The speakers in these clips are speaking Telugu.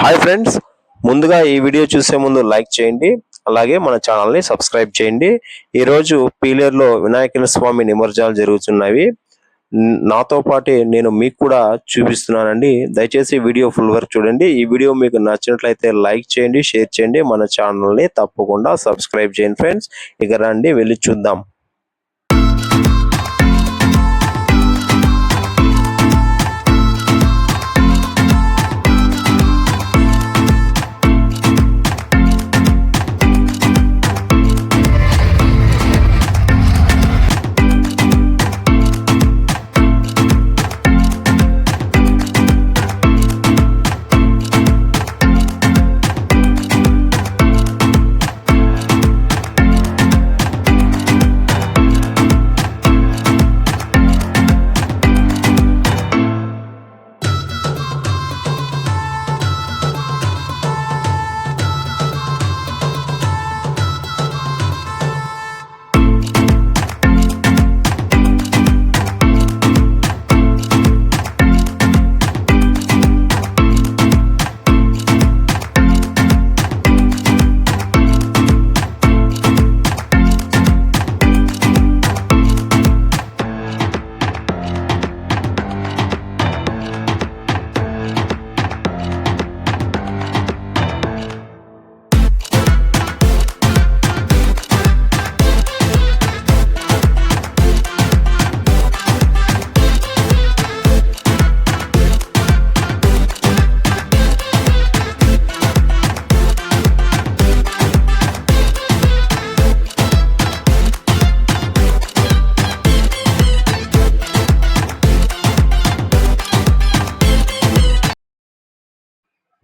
హాయ్ ఫ్రెండ్స్ ముందుగా ఈ వీడియో చూసే ముందు లైక్ చేయండి అలాగే మన ఛానల్ని సబ్స్క్రైబ్ చేయండి. ఈరోజు పీలేరులో వినాయకుల స్వామి నిమజ్జనాలు జరుగుతున్నవి. నాతో పాటే నేను మీకు కూడా చూపిస్తున్నానండి. దయచేసి వీడియో ఫుల్ వర్క్ చూడండి. ఈ వీడియో మీకు నచ్చినట్లయితే లైక్ చేయండి షేర్ చేయండి. మన ఛానల్ని తప్పకుండా సబ్స్క్రైబ్ చేయండి ఫ్రెండ్స్. ఇక రండి వెళ్ళి చూద్దాం.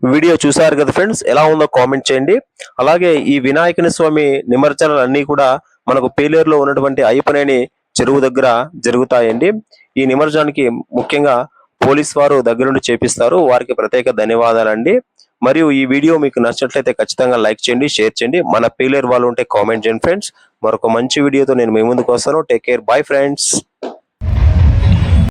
వీడియో చూసారు కదా ఫ్రెండ్స్ ఎలా ఉందో కామెంట్ చేయండి. అలాగే ఈ వినాయకుని స్వామి నిమజ్జనాలు అన్ని కూడా మనకు పేలేరులో ఉన్నటువంటి అయ్యపనేని చెరువు దగ్గర జరుగుతాయండి. ఈ నిమజ్జనానికి ముఖ్యంగా పోలీస్ వారు దగ్గర నుండి చేపిస్తారు. వారికి ప్రత్యేక ధన్యవాదాలండి. మరియు ఈ వీడియో మీకు నచ్చినట్లయితే ఖచ్చితంగా లైక్ చేయండి షేర్ చేయండి. మన పేలేరు వాళ్ళు ఉంటే కామెంట్ చేయండి ఫ్రెండ్స్. మరొక మంచి వీడియోతో నేను మీ ముందుకు వస్తాను. Take care bye friends